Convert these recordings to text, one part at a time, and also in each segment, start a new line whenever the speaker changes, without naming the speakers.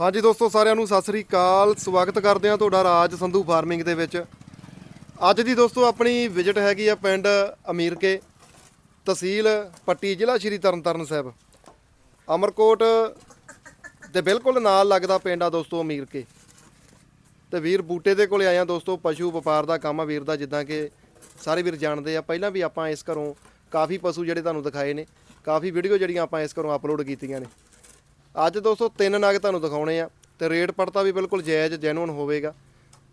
ਹਾਂਜੀ ਦੋਸਤੋ, ਸਾਰਿਆਂ ਨੂੰ ਸਤਿ ਸ੍ਰੀ ਅਕਾਲ। ਸਵਾਗਤ ਕਰਦੇ ਹਾਂ ਤੁਹਾਡਾ ਰਾਜ ਸੰਧੂ ਫਾਰਮਿੰਗ ਦੇ ਵਿੱਚ। ਅੱਜ ਦੀ ਦੋਸਤੋ, ਆਪਣੀ ਵਿਜ਼ਿਟ ਹੈਗੀ ਆ ਪਿੰਡ ਅਮੀਰਕੇ, ਤਹਿਸੀਲ ਪੱਟੀ, ਜ਼ਿਲ੍ਹਾ ਸ਼੍ਰੀ ਤਰਨਤਾਰਨ ਸਾਹਿਬ। ਅਮਰਕੋਟ ਦੇ ਬਿਲਕੁਲ ਨਾਲ ਲੱਗਦਾ ਪਿੰਡ ਆ ਦੋਸਤੋ ਅਮੀਰਕੇ। ਤੇ ਵੀਰ ਬੂਟੇ ਦੇ ਕੋਲੇ ਆਇਆ ਦੋਸਤੋ, ਪਸ਼ੂ ਵਪਾਰ ਦਾ ਕੰਮ ਆ ਵੀਰ ਦਾ, ਜਿੱਦਾਂ ਕਿ ਸਾਰੇ ਵੀਰ ਜਾਣਦੇ ਆ। ਪਹਿਲਾਂ ਵੀ ਆਪਾਂ ਇਸ ਘਰੋਂ ਕਾਫੀ ਪਸ਼ੂ ਜਿਹੜੇ ਤੁਹਾਨੂੰ ਦਿਖਾਏ ਨੇ, ਕਾਫੀ ਵੀਡੀਓ ਜਿਹੜੀਆਂ ਆਪਾਂ ਇਸ ਘਰੋਂ ਅਪਲੋਡ ਕੀਤੀਆਂ ਨੇ। ਅੱਜ ਦੋਸਤੋ ਤਿੰਨ ਨਗ ਤੁਹਾਨੂੰ ਦਿਖਾਉਣੇ ਆ ਤੇ ਰੇਟ ਪੜਤਾ ਵੀ ਬਿਲਕੁਲ ਜਾਇਜ਼ ਜੈਨੂਨ ਹੋਵੇਗਾ।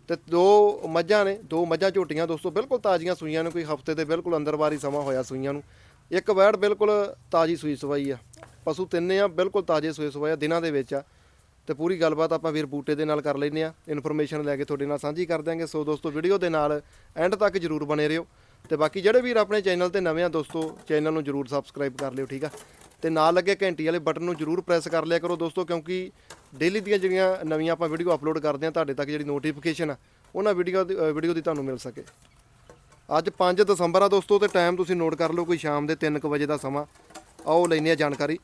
ਤੇ ਦੋ ਮੱਝਾਂ ਨੇ, ਦੋ ਮੱਝਾਂ ਝੋਟੀਆਂ ਦੋਸਤੋ, ਬਿਲਕੁਲ ਤਾਜ਼ੀਆਂ ਸੂਈਆਂ ਨੂੰ, ਕੋਈ ਹਫ਼ਤੇ ਦੇ ਬਿਲਕੁਲ ਅੰਦਰ ਬਾਰੀ ਸਮਾਂ ਹੋਇਆ ਸੂਈਆਂ ਨੂੰ। ਇੱਕ ਵੈੜ ਬਿਲਕੁਲ ਤਾਜ਼ੀ ਸੂਈ ਸਵਾਈ ਆ। ਪਸ਼ੂ ਤਿੰਨੇ ਆ, ਬਿਲਕੁਲ ਤਾਜ਼ੇ ਸੂਏ ਸਵਾਏ ਆ, ਦਿਨਾਂ ਦੇ ਵਿੱਚ ਆ। ਤੇ ਪੂਰੀ ਗੱਲਬਾਤ ਆਪਾਂ ਵੀਰ ਬੂਟੇ ਦੇ ਨਾਲ ਕਰ ਲੈਂਦੇ ਆ। ਇਨਫੋਰਮੇਸ਼ਨ ਲੈ ਕੇ ਤੁਹਾਡੇ ਨਾਲ ਸਾਂਝੀ ਕਰ ਦਿਆਂਗੇ। ਸੋ ਦੋਸਤੋ, ਵੀਡੀਓ ਦੇ ਨਾਲ ਐਂਡ ਤੱਕ ਜਰੂਰ ਬਣੇ ਰਹੋ। ਤੇ ਬਾਕੀ ਜਿਹੜੇ ਵੀਰ ਆਪਣੇ ਚੈਨਲ ਤੇ ਨਵੇਂ ਆ ਦੋਸਤੋ, ਚੈਨਲ ਨੂੰ ਜਰੂਰ ਸਬਸਕ੍ਰਾਈਬ ਕਰ ਲਿਓ, ਠੀਕ ਆ? ਤੇ ਨਾਲ ਲੱਗੇ ਘੰਟੀ ਵਾਲੇ ਬਟਨ ਨੂੰ ਜਰੂਰ ਪ੍ਰੈਸ ਕਰ ਲਿਆ ਕਰੋ ਦੋਸਤੋ ਕਿਉਂਕਿ ਡੇਲੀ ਦੀਆਂ ਜਿਹੜੀਆਂ ਨਵੀਆਂ ਆਪਾਂ ਵੀਡੀਓ ਅਪਲੋਡ ਕਰਦੇ ਆ ਤੁਹਾਡੇ ਤੱਕ ਜਿਹੜੀ ਨੋਟੀਫਿਕੇਸ਼ਨ ਆ ਉਹਨਾਂ ਵੀਡੀਓ ਦੀ ਵੀਡੀਓ ਦੀ ਤੁਹਾਨੂੰ ਮਿਲ ਸਕੇ। ਅੱਜ 5 ਦਸੰਬਰ ਆ ਦੋਸਤੋ ਤੇ ਟਾਈਮ ਤੁਸੀਂ ਨੋਟ ਕਰ ਲਓ ਕੋਈ ਸ਼ਾਮ ਦੇ 3:00 ਵਜੇ ਦਾ ਸਮਾਂ। ਆਓ ਲੈਨੇ ਆ ਜਾਣਕਾਰੀ।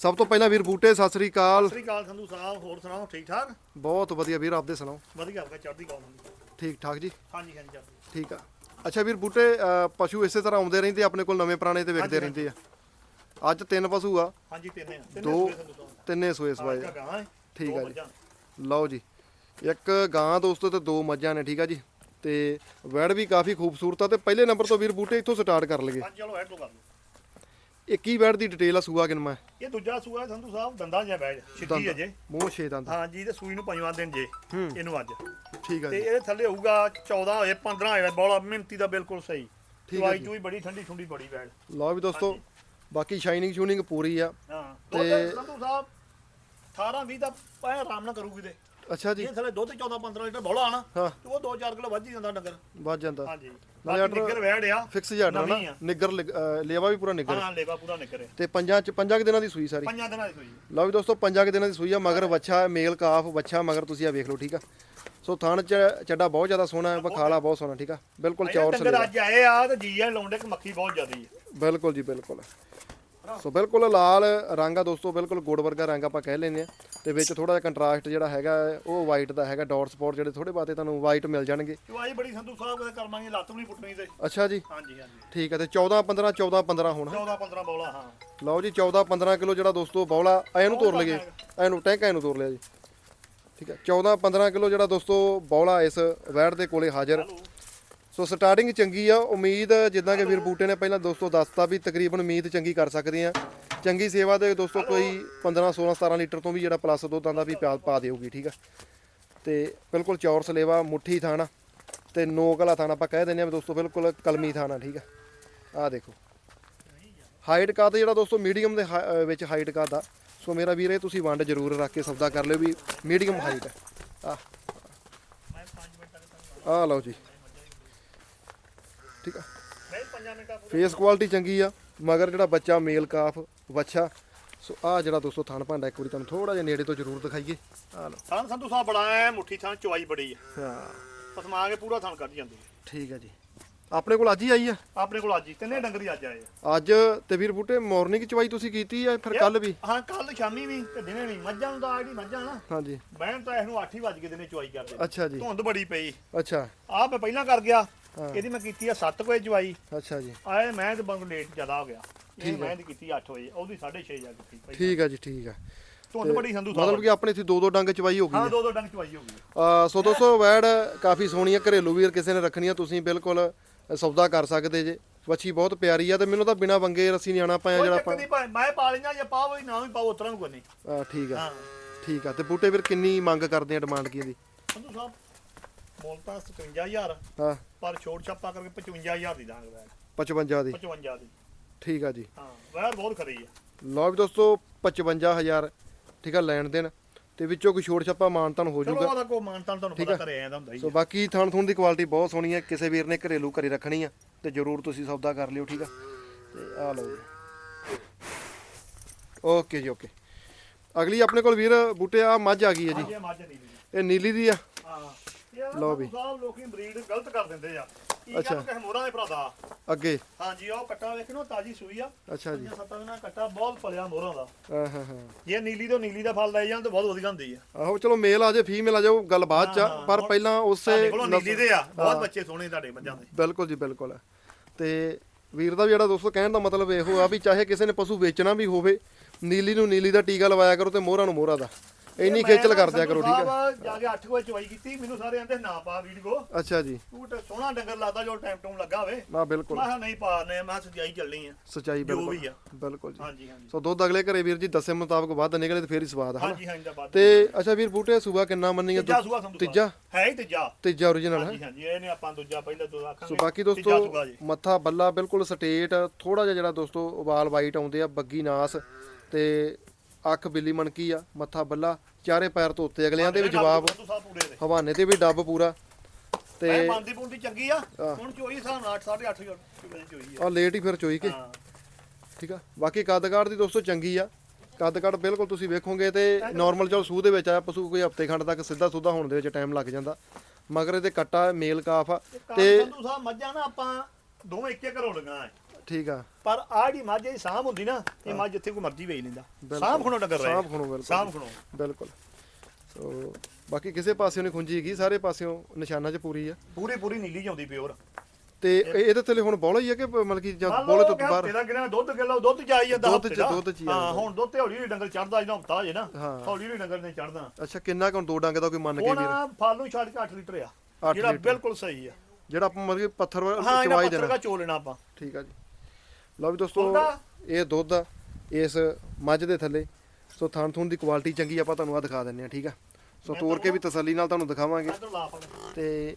ਸਭ ਤੋਂ ਪਹਿਲਾਂ ਵੀਰ ਬੂਟੇ ਸਤਿ ਸ੍ਰੀ ਅਕਾਲ।
ਸਤਿ ਸ੍ਰੀ ਅਕਾਲ ਸੰਧੂ ਸਾਹਿਬ ਹੋਰ ਸੁਣਾਓ ਠੀਕ ਠਾਕ?
ਬਹੁਤ ਵਧੀਆ ਵੀਰ ਆਪਦੇ ਸੁਣਾਓ?
ਵਧੀਆ ਆਪਕਾ ਚੜ੍ਹਦੀ ਸੰਧੂ
ਠੀਕ ਠਾਕ ਜੀ?
ਹਾਂਜੀ ਹਾਂਜੀ ਚੜ੍ਹਦੀ
ਠੀਕ ਆ। ਅੱਛਾ ਵੀਰ ਬੂਟੇ ਅ, ਪਸ਼ੂ ਇਸੇ ਤਰ੍ਹਾਂ ਆਉਂਦੇ ਰਹਿੰਦੇ ਆਪਣੇ ਕੋਲ ਨਵੇਂ ਪੁਰਾਣੇ ਤੇ ਵਿਕਦੇ ਰਹਿੰਦੇ ਆ। ਅੱਜ ਤਿੰਨ ਪਸ਼ੂ ਆ।
ਹਾਂਜੀ ਤਿੰਨੇ ਆ, ਤਿੰਨੇ
ਦੋ
ਸੂਏ
ਤਿੰਨੇ ਸੋਏ ਸਵਾਏ
ਇੱਕ ਗਾਂ ਹੈ
ਠੀਕ
ਦੋ
ਆ ਜੀ।
ਮੱਝਾਂ।
ਲਓ ਜੀ ਇੱਕ ਗਾਂ ਦੋਸਤੋ ਤੇ ਦੋ ਮੱਝਾਂ ਨੇ ਠੀਕ ਆ ਜੀ। ਤੇ ਵੈੜ ਵੀ ਕਾਫੀ ਖੂਬਸੂਰਤ ਆ ਤੇ ਪਹਿਲੇ ਨੰਬਰ ਤੋਂ ਵੀਰ ਬੂਟੇ ਇੱਥੋਂ ਸਟਾਰਟ ਕਰ ਲਈਏ।
ਹਾਂਜੀ ਚਲੋ ਹੈਡ ਤੋਂ ਕਰ ਲਓ।
ਇਹ ਕੀ ਵੈੜ ਦੀ ਡਿਟੇਲ ਆ ਸੂਆ ਕਿਨਮਾ
ਇਹ ਦੂਜਾ ਸੂਆ ਹੈ ਸੰਧੂ ਸਾਹਿਬ ਦੰਦਾਂ ਜਿਹਾ ਬੈਜ ਛਿੱਟੀ ਅਜੇ
ਮੂੰਹ ਛੇ ਦੰਦ।
ਹਾਂਜੀ ਤੇ ਸੂਈ ਨੂੰ ਪੰਜਵਾਂ ਦਿਨ ਜੇ ਇਹਨੂੰ ਅੱਜ।
ਠੀਕ ਆ
ਤੇ
ਜੀ।
ਇਹਦੇ ਥੱਲੇ ਹੋਊਗਾ 14 ਹੋਏ 15 ਹੋਏ ਬੋਲਾ ਮਿੰਤੀ ਦਾ ਬਿਲਕੁਲ ਸਹੀ।
ਠੀਕ ਆ
ਦਵਾਈ
ਜੀ।
ਚੂਈ ਬੜੀ ਠੰਡੀ ਠੰਡੀ ਬੜੀ ਬੈਡ
ਲਓ ਵੀ ਦੋਸਤੋ ਬਾਕੀ ਸ਼ਾਈਨਿੰਗ ਸ਼ੂਨਿੰਗ ਪੂਰੀ ਆ।
ਹਾਂ।
ਤੇ-
ਤੇ ਸੰਧੂ ਸਾਹਿਬ 18 20 ਦਾ ਪਾਇਆ ਆਰਾਮ ਨਾਲ ਕਰੂਗੀ ਤੇ।
ਅੱਛਾ ਜੀ।
ਇਹ ਥੱਲੇ ਦੁੱਧ 14 15 ਲੀਟਰ ਬੋਲਾ ਆਣਾ
ਹਾਂ।
ਤੇ ਉਹ 2-4 ਕਿਲੋ ਵੱਧ ਹੀ ਜਾਂਦਾ ਡੰਗਰ।
ਵੱਜ ਜਾਂਦਾ।
ਹਾਂਜੀ। ਬਾਕੀ
ਆਰਡਰ
ਨਿੱਗਰ ਵੈੜ ਆ
ਫਿਕਸ ਜਿਹਾ ਨਾ।
ਨਵੀਂ ਆ।
ਨਿੱਗਰ ਲਿਗ- ਲੇਵਾ ਵੀ ਪੂਰਾ ਨਿੱਗਰ।
ਹਾਂ ਲੇਵਾ ਪੂਰਾ ਨਿਕਰੇ
ਤੇ ਪੰਜਾਂ ਚ ਪੰਜਾਂ ਕੁ ਦਿਨਾਂ ਦੀ ਸੂਈ ਸਾਰੀ।
ਪੰਜਾਂ ਦਿਨਾਂ ਦੀ ਸੂਈ
ਲਓ ਵੀ ਦੋਸਤੋ ਪੰਜਾਂ ਕੁ ਦਿਨਾਂ ਦੀ ਸੂਈ ਆ ਮਗਰ ਵੱਛਾ ਮੇਲ ਕਾਫ ਵੱਛਾ ਮਗਰ ਤੁਸੀਂ ਆ ਵੇਖ ਲਓ ਠੀਕ ਆ। ਸੋ ਥਣ ਚ ਚੱਡਾ ਬਹੁਤ ਜ਼ਿਆਦਾ ਸੋਹਣਾ ਹੈ ਬਖਾਲਾ ਬਹੁਤ ਸੋਹਣਾ ਠੀਕ ਆ। ਬਿਲਕੁਲ ਚੌਰ
ਡੰਗਰ
ਸਲੀਵਾ
ਅੱਜ ਆਏ ਆ ਤੇ ਜੀ ਆ ਲਾਉਂਦੇ ਕਿ ਮੱਖੀ ਬਹੁਤ ਜ਼ਿਆਦੀ ਹੈ।
ਬਿਲਕੁਲ ਜੀ ਬਿਲਕੁਲ। ਸੋ ਬਿਲਕੁਲ ਲਾਲ ਰੰਗ ਆ ਦੋਸਤੋ ਬਿਲਕੁਲ ਗੋੜ ਵਰਗਾ ਰੰਗ ਆਪਾਂ ਕਹਿ ਲੈਂਦੇ ਆ ਤੇ ਵਿੱਚ ਥੋੜਾ ਜਿਹਾ ਕੰਟਰਾਸਟ ਜਿਹੜਾ ਹੈਗਾ ਉਹ ਵਾਈਟ ਦਾ ਹੈਗਾ ਡਾਟ ਸਪੌਟ ਜਿਹੜੇ ਥੋੜੇ ਬਾਤੇ ਤੁਹਾਨੂੰ ਵਾਈਟ ਮਿਲ ਜਾਣਗੇ।
ਚੁਆਈ ਬੜੀ ਸੰਧੂ ਸਾਹਿਬ ਦੇ ਕਰਮਾਂ ਲੱਤ ਵੀ ਨਹੀਂ ਪੁੱਟਣੀ ਤੇ।
ਅੱਛਾ ਜੀ।
ਹਾਂਜੀ ਹਾਂਜੀ।
ਠੀਕ ਹੈ ਤੇ 14 15 14 15 ਹੁਣ।
14 15 ਬੌਲਾ ਹਾਂ।
ਲਓ ਜੀ 14 15 ਕਿਲੋ ਜਿਹੜਾ ਦੋਸਤੋ ਬੌਲਾ ਇਹਨੂੰ ਤੋੜ ਲਈਏ। ਇਹਨੂੰ ਟੈਂਕਾ ਇਹਨੂੰ ਤੋੜ ਲਿਆ ਜੀ। ਠੀਕ ਹੈ 14 15 ਕਿਲੋ ਜਿਹੜਾ ਦੋਸਤੋ ਬੌਲਾ ਇਸ ਵੈੜ ਦੇ ਕੋਲੇ ਹਾਜ਼ਰ। ਸੋ ਸਟਾਰਟਿੰਗ ਚੰਗੀ ਆ, ਉਮੀਦ ਜਿੱਦਾਂ ਕਿ ਵੀਰ ਬੂਟੇ ਨੇ ਪਹਿਲਾਂ ਦੋਸਤੋ ਦੱਸਤਾ ਵੀ ਤਕਰੀਬਨ ਉਮੀਦ ਚੰਗੀ ਕਰ ਸਕਦੇ ਆ। ਚੰਗੀ ਸੇਵਾ ਦੇ ਦੋਸਤੋ ਕੋਈ 15 16 17 ਲੀਟਰ ਤੋਂ ਵੀ ਜਿਹੜਾ ਪਲੱਸ ਦੁੱਧਾਂ ਦਾ ਵੀ ਪਿਆ, ਪਾ ਦੇਊਗੀ, ਠੀਕ ਆ। ਤੇ ਬਿਲਕੁਲ ਚੌਰ ਸਲੇਵਾ, ਮੁੱਠੀ ਥਾਣਾ ਤੇ ਨੋਕ ਵਾਲਾ ਥਾਣਾ ਆਪਾਂ ਕਹਿ ਦਿੰਦੇ ਆ ਵੀ ਦੋਸਤੋ ਬਿਲਕੁਲ ਕਲਮੀ ਥਾਣਾ, ਠੀਕ ਆ। ਆਹ ਦੇਖੋ। ਹਾਈਟ ਕਾ ਜਿਹੜਾ ਦੋਸਤੋ ਮੀਡੀਅਮ ਦੇ ਹਾ- ਵਿੱਚ ਹਾਈਟ ਕਾ ਦਾ ਸੋ ਮੇਰਾ ਵੀਰ, ਇਹ ਤੁਸੀਂ ਵੰਡ ਜ਼ਰੂਰ ਰੱਖ ਕੇ ਸੌਦਾ ਕਰ ਲਿਓ ਵੀ ਮੀਡੀਅਮ ਹਾਈਟ ਹੈ ਆ ਆ ਲਓ ਜੀ। ਠੀਕ ਆ?
ਮੈਂ 5 ਮਿੰਟਾਂ ਪੂਰੇ
ਫੇਸ ਕੁਆਲਿਟੀ ਚੰਗੀ ਆ ਮਗਰ ਜਿਹੜਾ ਬੱਚਾ ਮੇਲ ਕਾਫ ਵੱਛਾ ਸੋ ਆ ਜਿਹੜਾ ਦੋਸਤੋ ਥਣ ਭਾਂਡਾ ਇੱਕ ਵਾਰੀ ਤੁਹਾਨੂੰ ਥੋੜਾ ਜਿਹਾ ਨੇੜੇ ਤੋਂ ਜ਼ਰੂਰ ਦਿਖਾਈਏ। ਆ ਲਓ।
ਥਾਂ ਸੰਧੂ ਸਾਹਿਬ ਬੜਾ ਐ ਮੁੱਠੀ ਥਾਂ ਚੁਆਈ ਬੜੀ ਹੈ।
ਹਾਂ
ਪਸਮਾ ਕੇ ਪੂਰਾ ਥਾਂ ਕੱਢ ਜਾਂਦੀ ਹੈ
ਠੀਕ ਹੈ ਜੀ। ਆਪਣੇ ਕੋਲ ਅੱਜ ਹੀ ਆਈ ਆ?
ਆਪਣੇ ਕੋਲ ਅੱਜ ਹੀ ਤਿੰਨੇ ਡੰਗਰ ਹੀ ਅੱਜ ਆਏ ਆ।
ਅੱਜ ਤੇ ਵੀਰ ਬੂਟੇ ਮਾਰਨਿੰਗ ਚਵਾਈ ਤੁਸੀਂ ਕੀਤੀ ਆ ਫਿਰ ਕੱਲ ਵੀ?
ਹਾਂ ਕੱਲ ਸ਼ਾਮੀ ਵੀ ਤੇ ਦਿਨੇ ਵੀ। ਮੱਝਾਂ ਨੂੰ ਤਾਂ ਆੜੀ ਮੱਝਾਂ ਨਾ
ਹਾਂਜੀ।
ਬਹਿਣ ਤਾਂ ਇਹਨੂੰ 8 ਹੀ ਵੱਜ ਕੇ ਦਿਨੇ ਚੁਆਈ ਕਰਦੇ
ਅੱਛਾ ਜੀ।
ਧੁੰਦ ਬੜੀ ਪਈ।
ਅੱਛਾ।
ਆ ਮੈਂ ਪਹਿਲਾਂ ਕਰ ਗਿਆ। ਇਹਦੀ ਮੈਂ ਕੀਤੀ ਆ 7 ਵਜੇ ਚੁਆਈ
ਅੱਛਾ ਜੀ।
ਆਏ ਮੈਂ ਤੇ ਬੰਦ ਲੇਟ ਜ਼ਿਆਦਾ ਹੋ ਗਿਆ। ਇਹ ਮੈਂ ਦੀ ਕੀਤੀ 8 ਵਜੇ ਉਹਦੀ 6:30 ਜਾ ਕੀਤੀ ਭਾਈ
ਠੀਕ ਆ ਜੀ ਠੀਕ ਆ।
ਧੁੰਦ ਬੜੀ ਸੰਧੂ
ਮਤਲਬ
ਸਾਹਿਬ
ਕਿ ਆਪਣੇ ਇੱਥੇ ਦੋ ਦੋ ਡੰਗ ਚਵਾਈ ਹੋ ਗਈ
ਹਾਂ ਦੋ ਦੋ ਡੰਗ ਚੁਆਈ ਹੋ ਗਈ।
ਸੋ ਦੋਸਤੋ ਵੈੜ ਕਾਫੀ ਸੋਹਣੀ ਆ ਘਰੇਲੂ ਵੀਰ ਕਿਸੇ ਨੇ ਰੱਖਣੀ ਆ ਤੁਸੀਂ ਬਿਲਕੁਲ ਸੌਦਾ ਕਰ ਸਕਦੇ ਜੇ। ਵੱਛੀ ਬਹੁਤ ਪਿਆਰੀ ਆ ਤੇ ਮੈਨੂੰ ਤਾਂ ਬਿਨਾ ਵੰਗੇ ਰੱਸੀ ਨਹੀਂ ਆਣਾ ਪਾਇਆ ਜਿਹੜਾ ਆਪਾਂ
ਮੈਂ ਪਾ ਲੈਣਾ ਜਾਂ ਪਾਵੋ ਹੀ ਨਾ ਵੀ ਪਾਵੋ ਉਤਰਾਂ ਨੂੰ ਕੋਈ ਨਹੀਂ।
ਠੀਕ ਆ।
ਹਾਂ।
ਠੀਕ ਆ। ਤੇ ਬੂਟੇ ਵੀਰ ਕਿੰਨੀ ਮੰਗ ਕਰਦੇ ਆ ਡਿਮਾਂਡ ਕੀ ਇਹਦੀ
ਸੰਧੂ ਸਾਹਿਬ ਮੁੱਲ ਤਾਂ 57000
ਹਾਂ।
ਪਰ ਛੋਟ ਛਾਪਾ ਕਰਕੇ 55000 ਦੀ ਦਾਂਗੇ ਵੈਰ
55 ਦੀ?
55 ਦੀ।
ਠੀਕ ਆ ਜੀ।
ਹਾਂ ਵੈਰ ਬਹੁਤ ਖਰੀ ਆ।
ਲਓ ਵੀ ਦੋਸਤੋ 55000 ਠੀਕ ਆ ਲੈਣ ਦੇਣ। ਤੇ ਵਿੱਚੋਂ ਕੋਈ ਛੋੜ ਛੱਪਾ ਮਾਨਤਨ ਹੋ
ਚਲੋ
ਜਾਊਗਾ।
ਉਹਦਾ ਕੋ ਮਾਨਤਾਂ ਤੁਹਾਨੂੰ ਪਤਾ ਘਰੇ ਆਇਆ ਹੁੰਦਾ ਹੀ
ਸੋ ਬਾਕੀ ਥਣ ਥੁਣ ਦੀ ਕੁਆਲਿਟੀ ਬਹੁਤ ਸੋਹਣੀ ਹੈ ਕਿਸੇ ਵੀਰ ਨੇ ਘਰੇਲੂ ਘਰੇ ਰੱਖਣੀ ਆ ਤੇ ਜਰੂਰ ਤੁਸੀਂ ਸੌਦਾ ਕਰ ਲਿਓ ਠੀਕ ਆ। ਤੇ ਆ ਲਓ ਜੀ। ਓਕੇ ਜੀ ਓਕੇ। ਅਗਲੀ ਆਪਣੇ ਕੋਲ ਵੀਰ ਬੂਟੇ ਆ ਮੱਝ ਆ ਗਈ ਹੈ ਜੀ।
ਇਹ ਮੱਝ ਨਹੀਂ ਦੀ
ਇਹ ਨੀਲੀ ਦੀ ਆ।
ਹਾਂ।
ਲਓ
ਲੋ
ਵੀ।
ਸਾਹਿਬ ਲੋਕੀ ਬਰੀਡ ਗਲਤ ਕਰ ਦਿੰਦੇ ਆ।
ਅੱਛਾ।
ਗੱਲ ਕਿਸੇ ਮੋਹਰਾਂ ਦੇ ਭਰਾਦਾ
ਅੱਗੇ।
ਹਾਂਜੀ ਉਹ ਕੱਟਾ ਵੇਖਣੋ ਤਾਜੀ ਸੂਈ ਆ।
ਅੱਛਾ ਜੀ।
ਪੰਜਾਂ ਸੱਤਾਂ ਦਿਨਾਂ ਕੱਟਾ ਬਹੁਤ ਫਲਿਆ ਮੋਹਰਾਂ ਦਾ।
ਹਾਂ ਹਾਂ ਹਾਂ।
ਜੇ ਨੀਲੀ ਤੋਂ ਨੀਲੀ ਦਾ ਫਲ ਲੈ ਜਾਣ ਤਾਂ ਬਹੁਤ ਵਧੀਆ ਹੁੰਦੀ ਆ।
ਆਹੋ ਚਲੋ ਮੇਲ ਆ ਜੇ ਫੀਮੇਲ ਆ ਜਾਓ ਗੱਲ ਬਾਅਦ ਚ ਆ,
ਹਾਂ,
ਪਰ
ਹੁਣ
ਪਹਿਲਾਂ ਉਸੇ
ਕੋਲੋਂ ਨੀਲੀ ਦੇ ਆ। ਬਹੁਤ। ਬੱਚੇ ਸੋਹਣੇ ਤੁਹਾਡੇ ਮੱਝਾਂ ਦੇ।
ਬਿਲਕੁਲ ਜੀ ਬਿਲਕੁਲ। ਤੇ ਵੀਰ ਦਾ ਵੀ ਜਿਹੜਾ ਦੋਸਤੋ ਕਹਿਣ ਦਾ ਮਤਲਬ ਇਹੋ ਆ ਵੀ ਚਾਹੇ ਕਿਸੇ ਨੇ ਪਸ਼ੂ ਵੇਚਣਾ ਵੀ ਹੋਵੇ ਨੀਲੀ ਨੂੰ ਨੀਲੀ ਦਾ ਟੀਕਾ ਲਵਾਇਆ ਕਰੋ ਤੇ ਮੋਹਰਾ ਨੂੰ ਮੋਹਰਾ ਦਾ। ਇੰਨੀ ਖੇਚਲ ਕਰ ਦਿਆ ਕਰੋ ਠੀਕ ਹੈ।
ਜਾ ਕੇ 8 ਵਜੇ ਚਵਾਈ ਕੀਤੀ ਮੈਨੂੰ ਸਾਰੇ ਕਹਿੰਦੇ ਨਾ ਪਾ ਵੀਡੀਓ
ਅੱਛਾ ਜੀ।
ਤੂੰ ਤੇ ਸੋਹਣਾ ਡੰਗਰ ਲੱਗਦਾ ਜੋ ਟਾਈਮ ਟੂਮ ਲੱਗਾ ਹੋਵੇ।
ਨਾ ਬਿਲਕੁਲ।
ਮੈਂ ਕਿਹਾ ਨਹੀਂ ਪਾਣੇ ਮੈਂ ਸਜਾਈ ਚੱਲਣੀ ਆ।
ਸਚਾਈ
ਜੋ
ਬਿਲਕੁਲ।
ਵੀ ਆ।
ਬਿਲਕੁਲ ਜੀ।
ਹਾਂਜੀ ਹਾਂਜੀ।
ਸੋ ਦੁੱਧ ਅਗਲੇ ਘਰੇ ਵੀਰ ਜੀ ਦੱਸੇ ਮੁਤਾਬਕ ਵੱਧ ਨਿਕਲੇ ਤੇ ਫੇਰ ਹੀ ਸਵਾਦ ਹੈ
ਹਾਂਜੀ ਹਾਂਜੀ ਦਾ ਬਾਅਦ
ਤੇ ਅੱਛਾ ਵੀਰ ਬੂਟੇ ਸੂਬਾ ਕਿੰਨਾ ਮੰਨੀਏ?
ਤੀਜਾ।
ਤੀਜਾ?
ਹੈ ਹੀ ਤੀਜਾ।
ਤੀਜਾ origignal ਹੈ?
ਹਾਂਜੀ ਹਾਂਜੀ ਇਹ ਨੇ ਆਪਾਂ ਦੂਜਾ ਪਹਿਲਾਂ ਦੋ ਆਖਾਂਗੇ।
ਸੋ ਬਾਕੀ
ਤੀਜਾ
ਦੋਸਤੋ
ਜੀ।
ਮੱਥਾ ਬੱਲਾ ਬਿਲਕੁਲ ਸਟੇਟ ਥੋੜਾ ਜਿਹਾ ਜਿਹੜਾ ਦੋਸਤੋ ਉਬਾਲ ਵਾਈਟ ਆਉਂਦੇ ਆ ਬੱਗੀ ਨਾਸ ਤੇ ਅੱਖ ਬਿੱਲੀ ਮਣਕੀ ਆ ਮੱਥਾ ਬੱਲਾ ਚਾਰੇ ਪੈਰ ਤੋਂ ਉੱਤੇ ਅਗਲਿਆਂ ਦੇ ਵੀ ਜਵਾਬ ਹਵਾਨੇ ਤੇ ਵੀ ਡੱਬ ਪੂਰਾ।
ਤੇ ਬੰਦੀ ਬੁੰਦੀ ਚੰਗੀ ਆ। ਹੁਣ ਚੋਈ ਹਿਸਾਬ ਨਾਲ 8 8:30 ਵਜੇ ਚੋਈ ਆ।
ਆ ਲੇਟ ਹੀ ਫਿਰ ਚੋਈ ਕੇ। ਠੀਕ ਆ? ਬਾਕੀ ਕੱਦਕਾੜ ਦੀ ਦੋਸਤੋ ਚੰਗੀ ਆ। ਕੱਦਕਾੜ ਬਿਲਕੁਲ ਤੁਸੀਂ ਵੇਖੋਗੇ ਤੇ ਨਾਰਮਲ ਚਲ ਸੂਹ ਦੇ ਵਿੱਚ ਆ ਪਸ਼ੂ ਕੋਈ ਹਫ਼ਤੇ ਖੰਡ ਤੱਕ ਸਿੱਧਾ ਸੁੱਧਾ ਹੋਣ ਦੇ ਵਿੱਚ ਟਾਈਮ ਲੱਗ ਜਾਂਦਾ। ਮਗਰ ਇਹਦੇ ਕੱਟਾ ਮੇਲ ਕਾਫ ਆ।
ਤੇ ਸੰਧੂ ਸਾਹਿਬ ਮੱਝਾਂ ਨਾ ਆਪਾਂ ਦੋਵੇਂ ਇੱਕੇ ਘਰੋਂ ਲਗਾ
ਠੀਕ ਆ।
ਪਰ ਆਹ ਜਿਹੜੀ ਮੱਝ ਦੀ ਸਾਂਭ ਹੁੰਦੀ ਨਾ ਇਹ ਮੱਝ ਜਿੱਥੇ ਕੋਈ ਮਰਜ਼ੀ ਵੇਚ ਲੈਂਦਾ। ਸਾਂਭ ਖਣੋ ਡੰਗਰ ਰਹੇ
ਸਾਂਭ ਖਣੋ ਬਿਲਕੁਲ
ਸਾਂਭ ਖਣੋ।
ਬਿਲਕੁਲ। ਸੋ ਬਾਕੀ ਕਿਸੇ ਪਾਸਿਓਂ ਨਹੀਂ ਖੁੰਜੀ ਹੈਗੀ ਸਾਰੇ ਪਾਸਿਓਂ ਨਿਸ਼ਾਨਾ 'ਚ ਪੂਰੀ ਆ।
ਪੂਰੀ ਪੂਰੀ ਨੀਲੀ ਜਾਂਦੀ ਪਿਓਰ
ਤੇ ਇਹ- ਇਹਦੇ ਥੱਲੇ ਹੁਣ ਬੋਲਾ ਹੀ ਆ ਕਿ ਮਤਲਬ ਕਿ ਜਾਂ ਬੋਲੇ ਤੋਂ ਬਾਹਰ?
ਤੇਰਾ ਕਿਹੜਾ ਦੁੱਧ ਕਿਲੋ ਦੁੱਧ ਚਾਹੀਏ ਦਾ
ਦੁੱਧ ਚ- ਦੁੱਧ ਚ ਹੀ ਆ
ਹਾਂ
ਜਾਂਦਾ।
ਹੁਣ ਦੁੱਧ ਤੇ ਹੌਲੀ ਹੌਲੀ ਡੰਗਰ ਚੜਦਾ ਜਦੋਂ ਹਫਤਾ ਜੇ ਨਾ।
ਹਾਂ।
ਹੌਲੀ ਹੌਲੀ ਡੰਗਰ ਨੇ ਚੜਦਾ
ਅੱਛਾ ਕਿੰਨਾ ਕੁ ਹੁਣ ਦੋ ਡੰਗ ਦਾ ਕੋਈ ਮੰਨ ਕੇ
ਹੁਣ
ਵੀਰ
ਫਲ ਨੂੰ ਛੱਡ ਕੇ 8 ਲੀਟਰ ਆ।
ਅੱਠ
ਜਿਹੜਾ
ਲੀਟਰ।
ਬਿਲਕੁਲ ਸਹੀ ਆ।
ਜਿਹੜਾ ਆਪਾਂ ਮਤਲਬ ਕਿ ਪੱਥਰ
ਹਾਂ ਇਹਨਾਂ
ਚਵਾਈ
ਪੱਤਰ
ਦੇਣਾ।
ਦਾ ਚੋ ਲੈਣਾ ਆਪਾਂ।
ਠੀਕ ਆ ਜੀ। ਲਓ ਵੀ ਦੋਸਤੋ? ਇਹ ਦੁੱਧ ਆ ਇਸ ਮੱਝ ਦੇ ਥੱਲੇ। ਸੋ ਥਣ ਥੂਣ ਦੀ ਕੁਆਲਿਟੀ ਚੰਗੀ ਆਪਾਂ ਤੁਹਾਨੂੰ ਆ ਦਿਖਾ ਦਿੰਨੇ ਆ ਠੀਕ ਆ? ਸੋ ਤੋੜ ਕੇ ਵੀ ਤਸੱਲੀ ਨਾਲ ਤੁਹਾਨੂੰ ਦਿਖਾਵਾਂਗੇ। ਤੇ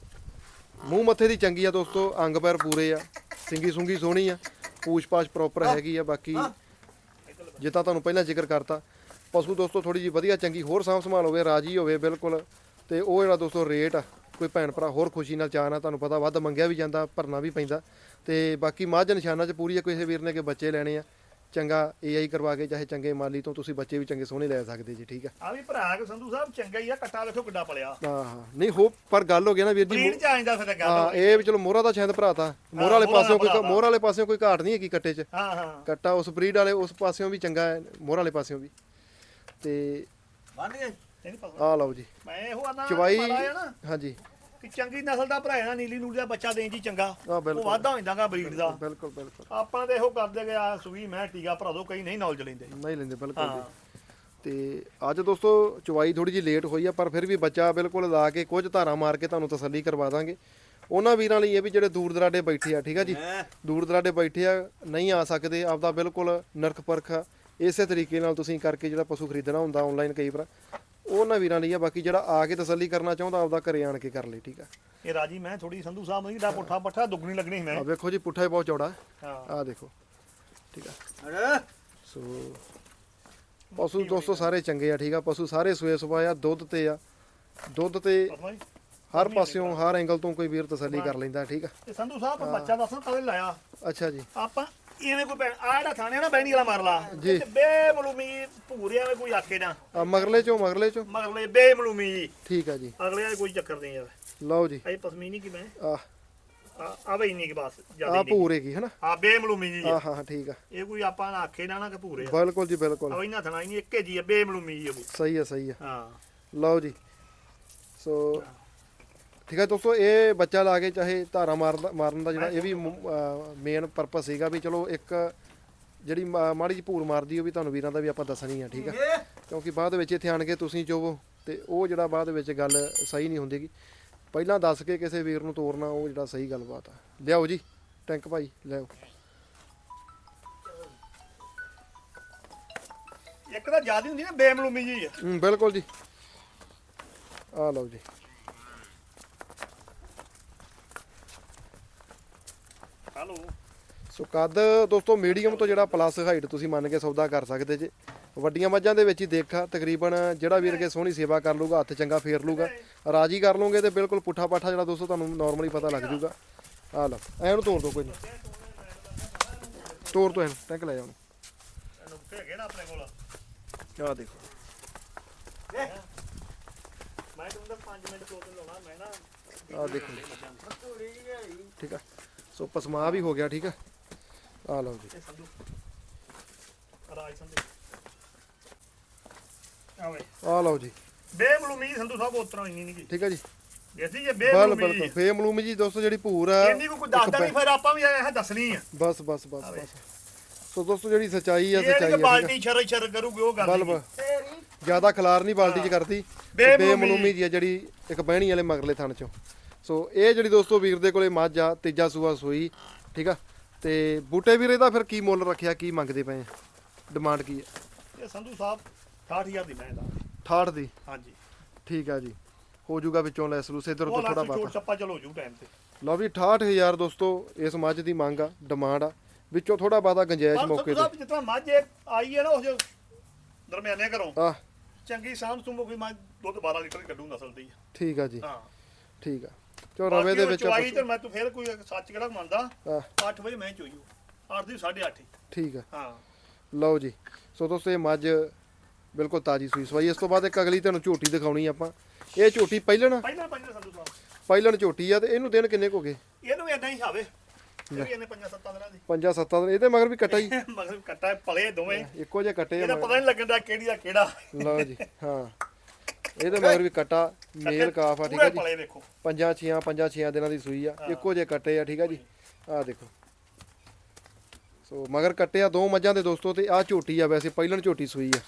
ਮੂੰਹ ਮੱਥੇ ਦੀ ਚੰਗੀ ਆ ਦੋਸਤੋ ਅੰਗ ਪੈਰ ਪੂਰੇ ਆ ਸਿੰਗੀ ਸੁੰਗੀ ਸੋਹਣੀ ਆ ਪੂਛ ਪਾਛ ਪ੍ਰੋਪਰ ਹੈਗੀ ਆ ਬਾਕੀ ਜਿੱਦਾਂ ਤੁਹਾਨੂੰ ਪਹਿਲਾਂ ਜ਼ਿਕਰ ਕਰਤਾ। ਪਸ਼ੂ ਦੋਸਤੋ ਥੋੜੀ ਜੀ ਵਧੀਆ ਚੰਗੀ ਹੋਰ ਸਾਂਭ ਸੰਭਾਲ ਹੋਵੇ ਰਾਜੀ ਹੋਵੇ ਬਿਲਕੁਲ। ਤੇ ਉਹ ਜਿਹੜਾ ਦੋਸਤੋ ਰੇਟ ਆ ਕੋਈ ਭੈਣ ਭਰਾ ਹੋਰ ਖੁਸ਼ੀ ਨਾਲ ਚਾਹਨਾ ਤੁਹਾਨੂੰ ਪਤਾ ਵੱਧ ਮੰਗਿਆ ਵੀ ਜਾਂਦਾ ਭਰਨਾ ਵੀ ਪੈਂਦਾ। ਤੇ ਬਾਕੀ ਮੱਝ ਨਿਸ਼ਾਨਾ 'ਚ ਪੂਰੀ ਆ ਕਿਸੇ ਵੀਰ ਨੇ ਕਿ ਬੱਚੇ ਲੈਣੇ ਆ। ਚੰਗਾ ਏਆਈ ਕਰਵਾ ਕੇ ਚਾਹੇ ਚੰਗੇ ਮਾਲੀ ਤੋਂ ਤੁਸੀਂ ਬੱਚੇ ਵੀ ਚੰਗੇ ਸੋਹਣੇ ਲੈ ਸਕਦੇ ਜੀ ਠੀਕ ਆ।
ਆ ਵੀ ਭਰਾ ਕੇ ਸੰਧੂ ਸਾਹਿਬ ਚੰਗਾ ਹੀ ਆ ਕੱਟਾ ਵੇਖੋ ਕਿੱਡਾ ਪਲਿਆ।
ਹਾਂ ਹਾਂ। ਨਹੀਂ ਹੋ ਪਰ ਗੱਲ ਹੋ ਗਈ ਨਾ ਵੀਰ ਜੀ
ਬਰੀਡ ਚ ਆਇਂਦਾ ਫਿਰ ਗੱਲ
ਹਾਂ ਇਹ ਵੀ ਚਲੋ ਮੋਹਰਾ ਦਾ ਸ਼ਾਇਦ ਭਰਾ ਤਾਂ। ਮੋਹਰਾ ਵਾਲੇ
ਮੋਹਰਾ
ਪਾਸਿਓਂ ਕੋਈ। ਮੋਹਰਾ ਵਾਲੇ ਪਾਸਿਓਂ ਕੋਈ ਘਾਟ ਨਹੀਂ ਹੈਗੀ ਕੱਟੇ 'ਚ।
ਹਾਂ ਹਾਂ।
ਕੱਟਾ ਉਸ ਬਰੀਡ ਵਾਲੇ ਉਸ ਪਾਸਿਓਂ ਵੀ ਚੰਗਾ ਹੈ ਮੋਹਰਾ ਵਾਲੇ ਪਾਸਿਓਂ ਵੀ। ਤੇ
ਬੰਨ ਗਏ? ਨਹੀਂ
ਆਹ ਲਓ ਜੀ।
ਮੈਂ ਇਹੋ ਆਨਾ
ਚਵਾਈ
ਆ
ਹਾਂਜੀ।
ਕਿ ਚੰਗੀ ਨਸਲ ਦਾ ਭਰਾ ਹੈ ਨਾ ਨੀਲੀ ਨੂਲੀ ਦਾ ਬੱਚਾ ਦੇਣ ਜੀ ਚੰਗਾ। ਉਹ
ਬਿਲਕੁਲ।
ਵਾਧਾ ਹੋ ਜਾਂਦਾਗਾ ਬਰੀਡ ਦਾ।
ਬਿਲਕੁਲ ਬਿਲਕੁਲ
ਆਪਾਂ ਤਾਂ ਇਹੋ ਕਰਦੇ ਗਏ ਆ ਸੂਈ ਮੈਂ ਟੀਕਾ ਭਰਾ ਦੋ ਕਈ ਨਹੀਂ ਨੌਲੇਜ ਲੈਂਦੇ।
ਨਹੀਂ ਲੈਂਦੇ ਬਿਲਕੁਲ ਜੀ। ਤੇ ਅੱਜ ਦੋਸਤੋ ਚਵਾਈ ਥੋੜੀ ਜਿਹੀ ਲੇਟ ਹੋਈ ਆ ਪਰ ਫਿਰ ਵੀ ਬੱਚਾ ਬਿਲਕੁਲ ਲਾ ਕੇ ਕੁਝ ਧਾਰਾ ਮਾਰ ਕੇ ਤੁਹਾਨੂੰ ਤਸੱਲੀ ਕਰਵਾ ਦਾਂਗੇ। ਉਹਨਾਂ ਵੀਰਾਂ ਲਈ ਇਹ ਵੀ ਜਿਹੜੇ ਦੂਰ ਦਰਾਡੇ ਬੈਠੇ ਆ ਠੀਕ ਆ ਜੀ? ਦੂਰ ਦਰਾਡੇ ਬੈਠੇ ਆ ਨਹੀਂ ਆ ਸਕਦੇ ਆਪਦਾ ਬਿਲਕੁਲ ਨਰਕ ਪਰਖ ਆ, ਇਸੇ ਤਰੀਕੇ ਨਾਲ ਤੁਸੀਂ ਕਰਕੇ ਜਿਹੜਾ ਪਸ਼ੂ ਖਰੀਦਣਾ ਹੁੰਦਾ ਆਨਲਾਈਨ ਕਈ ਵਾਰ। ਉਹਨਾਂ ਵੀਰਾਂ ਲਈ ਆ ਬਾਕੀ ਜਿਹੜਾ ਆ ਕੇ ਤਸੱਲੀ ਕਰਨਾ ਚਾਹੁੰਦਾ ਆਪਦਾ ਘਰੇ ਆਣ ਕੇ ਕਰ ਲਈ ਠੀਕ ਆ।
ਇਹ ਰਾਜੀ ਮੈਂ ਥੋੜੀ ਸੰਧੂ ਸਾਹਿਬ ਨੂੰ ਦਾ ਪੁੱਠਾ ਪੱਠਾ ਦੁੱਗਣੀ ਲੱਗਣੀ ਸੀ ਮੈਂ।
ਆ ਵੇਖੋ ਜੀ ਪੁੱਠਾ ਹੀ ਬਹੁਤ ਚੌੜਾ ਹੈ। ਆ ਦੇਖੋ ਠੀਕ ਆ। ਸੋ ਪਸ਼ੂ ਦੋਸਤੋ ਸਾਰੇ ਚੰਗੇ ਆ ਠੀਕ ਆ। ਪਸ਼ੂ ਸਾਰੇ ਸੂਏ ਸੁਭਾ ਆ ਦੁੱਧ ਤੇ ਆ। ਦੁੱਧ ਤੇ। ਹਰ ਪਾਸਿਓਂ ਹਰ ਐਂਗਲ ਤੋਂ ਕੋਈ ਵੀਰ ਤਸੱਲੀ ਕਰ ਲੈਂਦਾ ਠੀਕ ਆ।
ਤੇ ਸੰਧੂ ਸਾਹਿਬ ਬੱਚਾ ਦੱਸਣ ਕਦੇ ਲਾਇਆ।
ਅੱਛਾ ਜੀ।
ਆਪਾਂ ਇਵੇਂ ਕੋਈ ਭੈਣ ਆ ਜਿਹੜਾ ਥਾਣੇ ਨਾ ਬੈਣੀ ਵਾਲਾ ਮਾਰ ਲਾ
ਜੀ।
ਤੇ ਬੇਮਲੂਮੀ ਭੂਰਿਆਂ ਵਿੱਚ ਕੋਈ ਆਖੇ ਨਾ।
ਆ ਮਗਰਲੇ ਚੋਂ ਮਗਰਲੇ ਚੋਂ?
ਮਗਰਲੇ ਬੇਮਲੂਮੀ ਜੀ।
ਠੀਕ ਆ ਜੀ।
ਅਗਲੇ ਦਾ ਕੋਈ ਚੱਕਰ ਨਹੀਂ ਯਾਰ
ਲਓ ਜੀ।
ਇਹ ਪਸਮੀਨੀ ਕੀ ਮੈਂ
ਆ।
ਆ ਆਵੇ ਇੰਨੀ ਕੀ ਬਸ
ਆ
ਜ਼ਿਆਦਾ ਨਹੀਂ
ਭੂਰੇ ਕੀ ਹਨਾ?
ਆ ਬੇਮਲੂਮੀ ਜੀ।
ਆ ਹਾਂ ਹਾਂ ਠੀਕ ਆ।
ਇਹ ਕੋਈ ਆਪਾਂ ਨਾ ਆਖੇ ਨਾ ਨਾ ਕਿ ਭੂਰੇ ਆ।
ਬਿਲਕੁਲ ਜੀ ਬਿਲਕੁਲ।
ਆ ਇਹਨਾਂ ਥਣਾ ਨਹੀਂ ਇੱਕੇ ਜੀ ਆ ਬੇਮਲੂਮੀ ਜੀ ਉਹ ਵੀ।
ਸਹੀ ਆ ਸਹੀ ਆ।
ਹਾਂ।
ਲਓ ਜੀ। ਸੋ ਠੀਕ ਹੈ ਦੋਸਤੋ ਇਹ ਬੱਚਾ ਲਾ ਕੇ ਚਾਹੇ ਧਾਰਾ ਮਾਰਨ ਦਾ- ਮਾਰਨ ਦਾ ਜਿਹੜਾ ਇਹ ਵੀ ਮੇਨ ਪਰਪਸ ਸੀਗਾ ਵੀ ਚਲੋ ਇੱਕ ਜਿਹੜੀ ਮਾੜੀ ਜਿਹੀ ਭੂਰ ਮਾਰਦੀ ਉਹ ਵੀ ਤੁਹਾਨੂੰ ਵੀਰਾਂ ਦਾ ਵੀ ਆਪਾਂ ਦੱਸਣੀ ਆ ਠੀਕ ਆ? ਕਿਉਂਕਿ ਬਾਅਦ ਵਿੱਚ ਇੱਥੇ ਆਣ ਕੇ ਤੁਸੀਂ ਚੋਵੋ ਤੇ ਉਹ ਜਿਹੜਾ ਬਾਅਦ ਵਿੱਚ ਗੱਲ ਸਹੀ ਨਹੀਂ ਹੁੰਦੀਗੀ ਪਹਿਲਾਂ ਦੱਸ ਕੇ ਕਿਸੇ ਵੀਰ ਨੂੰ ਤੋਰਨਾ ਉਹ ਜਿਹੜਾ ਸਹੀ ਗੱਲਬਾਤ ਆ। ਲਿਆਓ ਜੀ ਟੈਂਕ ਭਾਈ ਲਿਆਓ।
ਇੱਕ ਤਾਂ ਜ਼ਿਆਦਾ ਹੁੰਦੀ ਨਾ ਬੇਮਲੂਮੀ ਜੀ
ਹੂੰ ਬਿਲਕੁਲ ਜੀ। ਆ ਲਓ ਜੀ। ਸੋ ਕੱਦ ਦੋਸਤੋ ਮੀਡੀਅਮ ਤੋਂ ਜਿਹੜਾ ਪਲੱਸ ਹਾਈਟ ਤੁਸੀਂ ਮੰਨ ਕੇ ਸੌਦਾ ਕਰ ਸਕਦੇ ਜੇ। ਵੱਡੀਆਂ ਮੱਝਾਂ ਦੇ ਵਿੱਚ ਹੀ ਦੇਖਾ ਤਕਰੀਬਨ ਜਿਹੜਾ ਵੀਰ ਕੇ ਸੋਹਣੀ ਸੇਵਾ ਕਰ ਲੂਗਾ ਹੱਥ ਚੰਗਾ ਫੇਰ ਲੂਗਾ। ਰਾਜੀ ਕਰ ਲਓਗੇ ਤੇ ਬਿਲਕੁਲ ਪੁੱਠਾ ਪਾਠਾ ਜਿਹੜਾ ਦੋਸਤੋ ਤੁਹਾਨੂੰ ਨਾਰਮਲੀ ਪਤਾ ਲੱਗ ਜੂਗਾ। ਆ ਲਓ ਐ ਨੂੰ ਤੋੜ ਦੋ ਕੋਈ ਨਹੀਂ ਤੋੜ ਤੋਂ ਐਨ ਟੈਂਕ ਲੈ ਜਾ ਉਹਨੂੰ।
ਇਹਨੂੰ ਹੈਗੇ ਨਾ ਆਪਣੇ ਕੋਲ।
ਆ ਦੇਖੋ।
ਮੈਂ ਤੁਹਾਨੂੰ ਅੰਦਰ 5 ਮਿੰਟ ਦੋ ਦਿਨ ਲਾਉਣਾ ਮੈਂ ਨਾ
ਆ ਦੇਖੋ। ਠੀਕ ਆ। ਸੋ ਪਸਮਾ ਵੀ ਹੋ ਗਿਆ ਠੀਕ ਆ ਆ ਲਓ ਜੀ।
ਇਹ ਸੰਧੂ। ਰਾਜ ਸੰਧੂ। ਆਵੇ
ਆ ਲਓ ਜੀ।
ਬੇਮਲੂਮੀ ਸੰਧੂ ਸਾਹਿਬ ਉਤਰੋਂ ਇੰਨੀ ਨਹੀਂ ਗਈ
ਠੀਕ ਆ ਜੀ।
ਦੇਸੀ ਜੇ
ਬਲ
ਬੇਮਲੂਮੀ
ਬਲ ਫੇਮਲੂਮ ਜੀ। ਦੋਸਤੋ ਜਿਹੜੀ ਭੂਰ ਆ
ਇੰਨੀ ਕੋਈ ਦੱਸਦਾ ਨਹੀਂ ਫਿਰ ਆਪਾਂ ਵੀ ਇਹ ਦੱਸਣੀ ਆ।
ਬਸ ਬਸ ਬਸ ਬਸ। ਸੋ ਦੋਸਤੋ ਜਿਹੜੀ ਸਚਾਈ ਆ ਸਚਾਈ ਆ
ਬਾਲਟੀ ਛਰ ਛਰ ਕਰੂਗੀ ਉਹ ਗੱਲ ਨਹੀਂ।
ਜ਼ਿਆਦਾ ਖਲਾਰ ਨਹੀਂ ਬਾਲਟੀ 'ਚ ਕਰਦੀ।
ਬੇਮਲੂਮੀ।
ਬੇਮਲੂਮੀ ਜੀ ਆ ਜਿਹੜੀ ਇੱਕ ਬਹਿਣੀ ਵਾਲੇ ਮਗਰਲੇ ਥਣ ਚੋਂ। ਸੋ ਇਹ ਜਿਹੜੀ ਦੋਸਤੋ ਵੀਰ ਦੇ ਕੋਲੇ ਮੱਝ ਆ ਤੀਜਾ ਸੂਆ ਸੂਈ ਠੀਕ ਆ? ਤੇ ਬੂਟੇ ਵੀਰ ਇਹਦਾ ਫਿਰ ਕੀ ਮੁੱਲ ਰੱਖਿਆ ਕੀ ਮੰਗਦੇ ਪਏ ਆ? ਡਿਮਾਂਡ ਕੀ ਹੈ
ਇਹ ਸੰਧੂ ਸਾਹਿਬ 60000 ਦੀ ਮੈਂ ਦਾ
68 ਦੀ?
ਹਾਂਜੀ।
ਠੀਕ ਆ ਜੀ। ਹੋ ਜਾਊਗਾ ਵਿੱਚੋਂ ਲੈਸ ਲੂਸ ਇਧਰ
ਉਹ
ਉਧਰ ਥੋੜਾ
ਛੋਟ
ਬਾਤ
ਛੱਪਾ ਚਲੋ ਜੂ ਟਾਈਮ ਤੇ।
ਲਓ ਵੀ 68000 ਦੋਸਤੋ ਇਸ ਮੱਝ ਦੀ ਮੰਗ ਆ ਡਿਮਾਂਡ ਆ। ਵਿੱਚੋਂ ਥੋੜਾ ਬਾਤਾ ਗੰਜਾਇਸ਼ ਮੌਕੇ ਤੇ।
ਜਿਤਨਾ ਮੱਝ ਇਹ ਆਈ ਹੈ ਨਾ ਉਹ ਜੋ ਦਰਮਿਆਨੇ ਘਰੋਂ
ਆ
ਚੰਗੀ ਸਾਂਭ ਸੁੰਭ ਕੋਈ ਮੈਂ ਦੁੱਧ 12 ਲੀਟਰ ਕੱਢੂ ਨਸਲ ਦੀ।
ਠੀਕ ਆ ਜੀ।
ਹਾਂ।
ਠੀਕ ਆ। ਚੋ ਰਵੇ ਦੇ ਵਿੱਚ
ਚੁਆਈ ਤੇ ਮੈਂ ਤੂੰ ਫੇਰ ਕੋਈ ਸੱਚ ਕਿਹੜਾ ਮੰਨਦਾ?
ਆ
8 ਵਜੇ ਮੈਂ ਚੋਈਓ 8 ਦੀ 8:30
ਠੀਕ ਆ।
ਹਾਂ।
ਲਓ ਜੀ। ਸੋ ਦੋਸਤੋ ਇਹ ਮੱਝ ਬਿਲਕੁਲ ਤਾਜੀ ਸੂਈ ਸਵਾਈ। ਇਸ ਤੋਂ ਬਾਅਦ ਇੱਕ ਅਗਲੀ ਤੁਹਾਨੂੰ ਝੋਟੀ ਦਿਖਾਉਣੀ ਆਪਾਂ। ਇਹ ਝੋਟੀ ਪਹਿਲਣ?
ਪਹਿਲਾਂ ਪਹਿਲਾਂ ਸੰਧੂ ਸਾਹਿਬ
ਪਹਿਲਣ ਝੋਟੀ ਆ ਤੇ ਇਹਨੂੰ ਦਿਨ ਕਿੰਨੇ ਕੁ ਹੋ ਗਏ?
ਇਹਨੂੰ ਇਦਾਂ ਹੀ ਹਾਵੇ ਇਹਨੇ ਪੰਜਾਂ ਸੱਤਾਂ ਦਿਨਾਂ ਦੀ।
ਪੰਜਾਂ ਸੱਤਾਂ ਦਿਨ ਇਹਦੇ ਮਗਰ ਵੀ ਕੱਟਾ ਹੀ।
ਮਗਰ ਕੱਟਾ ਪਲੇ ਦੋਵੇਂ।
ਇੱਕੋ ਜਿਹਾ ਕੱਟੇ
ਇਹਦਾ ਪਤਾ ਨਹੀਂ ਲੱਗਣ ਦਾ ਕਿਹੜੀ ਦਾ ਕਿਹੜਾ।
ਲਓ ਜੀ ਹਾਂ। ਇਹਦੇ ਮਗਰ ਵੀ ਕੱਟਾ ਮੇਲ ਕਾਫ ਆ ਠੀਕ ਆ
ਪੂਰੇ
ਜੀ।
ਪਲੇ ਵੇਖੋ
ਪੰਜਾਂ ਛੀਆਂ ਪੰਜਾਂ ਛੀਆਂ ਦਿਨਾਂ ਦੀ ਸੂਈ ਆ। ਇੱਕੋ ਜਿਹੇ ਕੱਟੇ ਆ ਠੀਕ ਆ ਜੀ। ਆਹ ਦੇਖੋ। ਸੋ ਮਗਰ ਕੱਟੇ ਆ ਦੋ ਮੱਝਾਂ ਦੇ ਦੋਸਤੋ ਤੇ ਆਹ ਝੋਟੀ ਆ ਵੈਸੇ ਪਹਿਲਣ ਝੋਟੀ ਸੂਈ ਆ।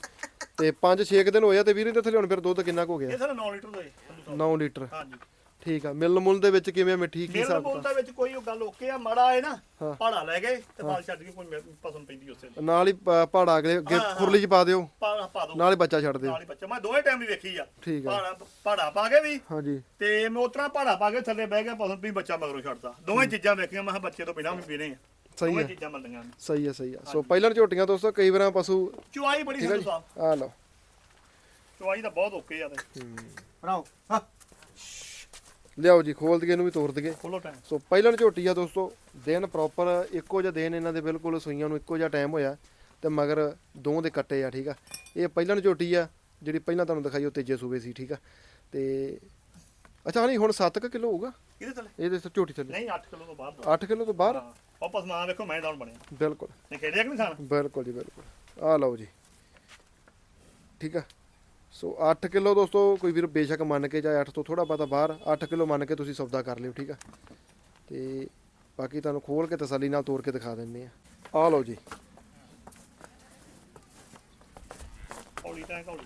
ਤੇ 5-6 ਦਿਨ ਹੋਇਆ ਤੇ ਵੀਰੇ ਦੇ ਥੱਲੇ ਹੁਣ ਫਿਰ ਦੁੱਧ ਕਿੰਨਾ ਕੁ ਹੋ ਗਿਆ?
ਇਹ ਸਾਨੂੰ 9 ਲੀਟਰ ਦੇ ਸਾਹਿਬ
9 ਲੀਟਰ।
ਹਾਂਜੀ।
ਠੀਕ ਆ ਮਿਲ ਮੁੱਲ ਦੇ ਵਿੱਚ ਕਿਵੇਂ ਮਿੱਠੀ ਕੀ
ਮੇਰੇ
ਹਿਸਾਬ
ਬੋਲ ਦੇ ਵਿੱਚ ਕੋਈ ਉਹ ਗੱਲ ਓਕੇ ਆ ਮਾੜਾ ਹੈ ਨਾ
ਹਾਂ।
ਪਹਾੜਾ ਲੈ ਗਏ ਤੇ ਬਾਲ ਛੱਡ ਕੇ ਕੋਈ ਪਸੰਦ ਪੈਂਦੀ ਉਸੇ ਵੇਲੇ।
ਨਾਲ ਹੀ ਪ- ਪਹਾੜਾ ਅਗਲੇ ਅੱਗੇ
ਹਾਂ, ਹਾਂ।
ਖੁਰਲੀ ਚ ਪਾ ਦਿਓ।
ਪਾ ਦੋ।
ਨਾਲ ਹੀ ਬੱਚਾ ਛੱਡ ਦਿਓ।
ਨਾਲ ਹੀ ਬੱਚਾ। ਮੈਂ ਦੋਵੇਂ ਟਾਈਮ ਵੀ ਵੇਖੀ ਆ।
ਠੀਕ ਆ।
ਪਹਾੜਾ ਪਹਾੜਾ ਪਾ ਕੇ ਵੀ।
ਹਾਂਜੀ।
ਤੇ ਮੈਂ ਉਤਰਾ ਪਹਾੜਾ ਪਾ ਕੇ ਥੱਲੇ ਬਹਿ ਗਿਆ ਪਸੰਦ ਵੀ ਬੱਚਾ ਮਗਰੋਂ ਛੱਡਦਾ। ਦੋਵੇਂ ਚੀਜ਼ਾਂ ਵੇਖੀਆਂ ਮੈਂ ਕਿਹਾ ਬੱਚੇ ਤੋਂ ਬਿਨਾਂ ਵੀ ਪੀਣੇ ਆ।
ਸਹੀ
ਦੋਵੇਂ
ਆ।
ਚੀਜ਼ਾਂ ਮਿਲਦੀਆਂ ਨੇ।
ਸਹੀ ਆ ਸਹੀ ਆ। ਸੋ ਪਹਿਲਣ ਝੋਟੀਆਂ ਦੋਸਤੋ ਕਈ ਵਾਰਾਂ ਪਸ਼ੂ
ਚੁਆਈ ਬੜੀ
ਠੀਕ ਆ
ਸੰਧੂ
ਜੀ।
ਸਾਹਿਬ
ਆ ਲਓ।
ਚੁਆਈ ਤਾਂ ਬਹੁਤ ਓਕੇ ਆ ਤੇ। ਬਣਾਓ। ਹਾਂ।
ਲਿਆਓ ਜੀ ਖੋਲ ਦਈਏ ਇਹਨੂੰ ਵੀ ਤੋੜ ਦਈਏ।
ਖੋਲੋ ਟਾਈਮ
ਸੋ ਪਹਿਲਣ ਝੋਟੀ ਆ ਦੋਸਤੋ ਦਿਨ ਪ੍ਰੋਪਰ ਇੱਕੋ ਜਿਹਾ ਦਿਨ ਇਹਨਾਂ ਦੇ ਬਿਲਕੁਲ ਸੂਈਆਂ ਨੂੰ ਇੱਕੋ ਜਿਹਾ ਟਾਈਮ ਹੋਇਆ ਤੇ ਮਗਰ ਦੋ ਦੇ ਕੱਟੇ ਆ ਠੀਕ ਆ। ਇਹ ਪਹਿਲਣ ਝੋਟੀ ਆ ਜਿਹੜੀ ਪਹਿਲਾਂ ਤੁਹਾਨੂੰ ਦਿਖਾਈ ਉਹ ਤੀਜੇ ਸੂਬੇ ਸੀ ਠੀਕ ਆ। ਤੇ ਅੱਛਾ ਨਹੀਂ ਹੁਣ 7 ਕਿਲੋ ਹੋਊਗਾ?
ਇਹਦੇ ਥੱਲੇ?
ਇਹਦੇ ਝੋਟੀ ਥੱਲੇ।
ਨਹੀਂ 8 ਕਿਲੋ ਤੋਂ ਬਾਅਦ ਦਾ।
8 ਕਿਲੋ ਤੋਂ ਬਾਹਰ
ਵਾਪਸ ਮਾਂ ਵੇਖੋ ਮੈਂ ਡਾਊਨ ਬਣਿਆ।
ਬਿਲਕੁਲ।
ਨੇ ਖੇਡਿਆ ਕਿ ਨਹੀਂ ਖਾਣ
ਬਿਲਕੁਲ ਜੀ ਬਿਲਕੁਲ। ਆ ਲਓ ਜੀ। ਠੀਕ ਆ। ਸੋ 8 ਕਿਲੋ ਦੋਸਤੋ ਕੋਈ ਵੀਰ ਬੇਸ਼ੱਕ ਮੰਨ ਕੇ ਚਾਹੇ 8 ਤੋਂ ਥੋੜਾ ਬਹੁਤਾ ਬਾਹਰ 8 ਕਿਲੋ ਮੰਨ ਕੇ ਤੁਸੀਂ ਸੌਦਾ ਕਰ ਲਿਓ ਠੀਕ ਆ? ਤੇ ਬਾਕੀ ਤੁਹਾਨੂੰ ਖੋਲ ਕੇ ਤਸੱਲੀ ਨਾਲ ਤੋੜ ਕੇ ਦਿਖਾ ਦਿੰਨੇ ਆ। ਆ ਲਓ ਜੀ।
ਹੌਲੀ ਟਾਈਮ ਹੌਲੀ।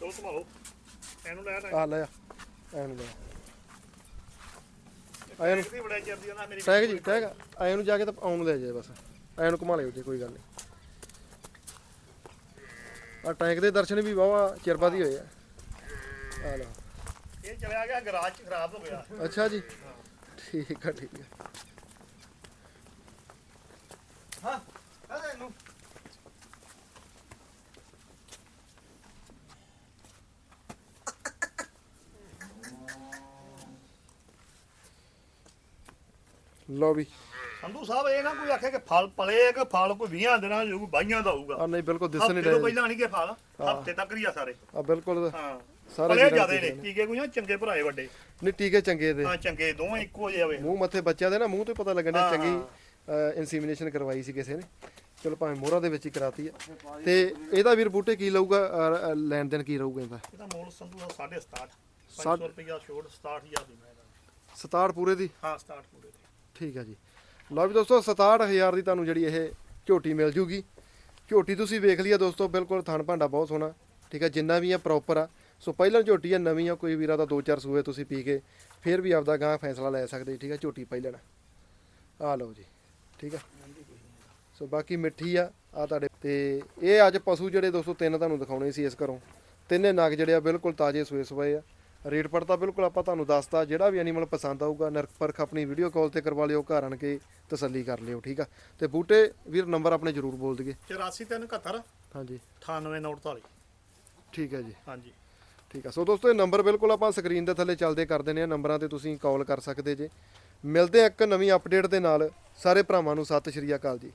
ਦੋ ਸੰਭਾਲੋ ਲੈ
ਆ ਲੈ ਆ ਐਨ ਲੈ ਆ ਇਹਨੂੰ
ਕਿਤੇ ਬੜਾ ਚਿਰ ਦੀ ਨਾ ਮੇਰੀ
ਟੈਗ ਜੀ ਟੈਗ ਆ ਇਹਨੂੰ ਜਾ ਕੇ ਤਾਂ ਆਉਣ ਲੈ ਜਾਏ ਬਸ। ਆ ਇਹਨੂੰ ਘੁਮਾ ਲਿਓ ਜੀ ਕੋਈ ਗੱਲ ਨਹੀਂ। ਆ ਟੈਂਕ ਦੇ ਦਰਸ਼ਨ ਵੀ ਵਾਵਾ ਚਿਰ ਬਾਅਦ ਹੀ ਹੋਏ ਆ। ਆ ਲਓ।
ਇਹ ਚਲਿਆ ਗਿਆ ਗਰਾਜ ਚ ਖਰਾਬ ਹੋ ਗਿਆ।
ਅੱਛਾ ਜੀ। ਠੀਕ ਆ ਠੀਕ ਆ।
ਹਾਂ ਕਹਦੇ ਇਹਨੂੰ
ਲਓ ਵੀ।
ਸੰਧੂ ਸਾਹਿਬ ਇਹ ਨਾ ਕੋਈ ਆਖੇ ਕਿ ਫਲ ਪਲੇ ਕਿ ਫਲ ਕੋਈ 20 ਦਿਨਾਂ ਕੋਈ ਬਾਈਆਂ ਦਾ ਹੋਊਗਾ।
ਆ ਨਹੀਂ ਬਿਲਕੁਲ ਦਿਸ ਨਹੀਂ ਰਹੇ
ਪਹਿਲਾਂ ਨਹੀਂ ਕਿ ਫਲ ਹਫ਼ਤੇ ਤੱਕ ਹੀ ਆ ਸਾਰੇ।
ਆ ਬਿਲਕੁਲ
ਹਾਂ।
ਸਾਰੇ
ਜਿਆਦੇ ਨੇ। ਟੀਕੇ ਕੋਈ ਨਾ ਚੰਗੇ ਭਰਾਏ ਵੱਡੇ।
ਨਹੀਂ ਟੀਕੇ ਚੰਗੇ ਦੇ।
ਹਾਂ ਚੰਗੇ ਦੋਵੇਂ ਇੱਕੋ ਜਿਹੇ ਆਵੇ
ਮੂੰਹ ਮੱਥੇ ਬੱਚਿਆਂ ਦੇ ਨਾ ਮੂੰਹ ਤੋਂ ਪਤਾ ਲੱਗਣਾ ਚੰਗੀ ਇਨਸੀਮੀਨੇਸ਼ਨ ਕਰਵਾਈ ਸੀ ਕਿਸੇ ਨੇ। ਚਲੋ ਭਾਵੇਂ ਮੋਹਰਾਂ ਦੇ ਵਿੱਚ ਹੀ ਕਰਾਤੀ ਆ। ਤੇ ਇਹਦਾ ਵੀਰ ਬੂਟੇ ਕੀ ਲਊਗਾ ਲੈਣ ਦੇਣ ਕੀ ਰਹੂਗਾ ਇਹਦਾ?
ਇਹਦਾ ਮੁੱਲ ਸੰਧੂ ਦਾ 67
ਸਾਢੇ-
500 ਰੁਪਇਆ ਛੋੜ 67000 ਦੀ ਮੈਂ ਇਹਦਾ।
67 ਪੂਰੇ ਦੀ?
ਹਾਂ 67 ਪੂਰੇ ਦੀ।
ਠੀਕ ਆ ਜੀ। ਲਓ ਵੀ ਦੋਸਤੋ 67000 ਦੀ ਤੁਹਾਨੂੰ ਜਿਹੜੀ ਇਹ ਝੋਟੀ ਮਿਲ ਜੂਗੀ। ਝੋਟੀ ਤੁਸੀਂ ਵੇਖ ਲਿਆ ਦੋਸਤੋ, ਬਿਲਕੁਲ ਥਣ ਭਾਂਡਾ ਬਹੁਤ ਸੋਹਣਾ, ਠੀਕ ਆ ਜਿੰਨਾ ਵੀ ਆ ਪ੍ਰੋਪਰ ਆ। ਸੋ ਪਹਿਲਾਂ ਝੋਟੀ ਆ, ਨਵੀਂ ਆ, ਕੋਈ ਵੀਰਾ ਦਾ ਦੋ ਚਾਰ ਸੂਏ ਤੁਸੀਂ ਪੀ ਕੇ ਫਿਰ ਵੀ ਆਪਦਾ ਗਾਂ ਫੈਸਲਾ ਲੈ ਸਕਦੇ ਠੀਕ ਆ ਝੋਟੀ ਪਹਿਲਾਂ ਆ ਲਓ ਜੀ, ਠੀਕ ਆ ਸੋ ਬਾਕੀ ਮਿੱਠੀ ਆ ਆ ਤੁਹਾਡੇ ਤੇ ਇਹ ਅੱਜ ਪਸ਼ੂ ਜਿਹੜੇ ਦੋਸਤੋ, ਤਿੰਨ ਤੁਹਾਨੂੰ ਦਿਖਾਉਣੇ ਸੀ ਇਸ ਘਰੋਂ। ਤਿੰਨੇ ਨਗ ਜਿਹੜੇ ਆ, ਬਿਲਕੁਲ ਤਾਜ਼ੇ ਸੂਏ ਸੂਏ ਆ। ਰੇਟ ਪੜਤਾ ਬਿਲਕੁਲ ਆਪਾਂ ਤੁਹਾਨੂੰ ਦੱਸਤਾ ਜਿਹੜਾ ਵੀ ਐਨੀਮਲ ਪਸੰਦ ਆਊਗਾ ਨਰਕ ਪਰਖ ਆਪਣੀ ਵੀਡੀਓ ਕਾਲ ਤੇ ਕਰਵਾ ਲਿਓ ਘਰ ਆਣ ਕੇ ਤਸੱਲੀ ਕਰ ਲਿਓ ਠੀਕ ਆ? ਤੇ ਬੂਟੇ ਵੀਰ ਨੰਬਰ ਆਪਣੇ ਜ਼ਰੂਰ ਬੋਲ ਦਈਏ।
84371
ਹਾਂਜੀ।
9848
ਠੀਕ ਹੈ ਜੀ।
ਹਾਂਜੀ।
ਠੀਕ ਆ। ਸੋ ਦੋਸਤੋ ਇਹ ਨੰਬਰ ਬਿਲਕੁਲ ਆਪਾਂ ਸਕਰੀਨ ਦੇ ਥੱਲੇ ਚੱਲਦੇ ਕਰ ਦਿੰਦੇ ਆ ਨੰਬਰਾਂ ਤੇ ਤੁਸੀਂ ਕਾਲ ਕਰ ਸਕਦੇ ਜੇ। ਮਿਲਦੇ ਹਾਂ ਇੱਕ ਨਵੀਂ ਅਪਡੇਟ ਦੇ ਨਾਲ। ਸਾਰੇ ਭਰਾਵਾਂ ਨੂੰ ਸਤਿ ਸ਼੍ਰੀ ਅਕਾਲ ਜੀ।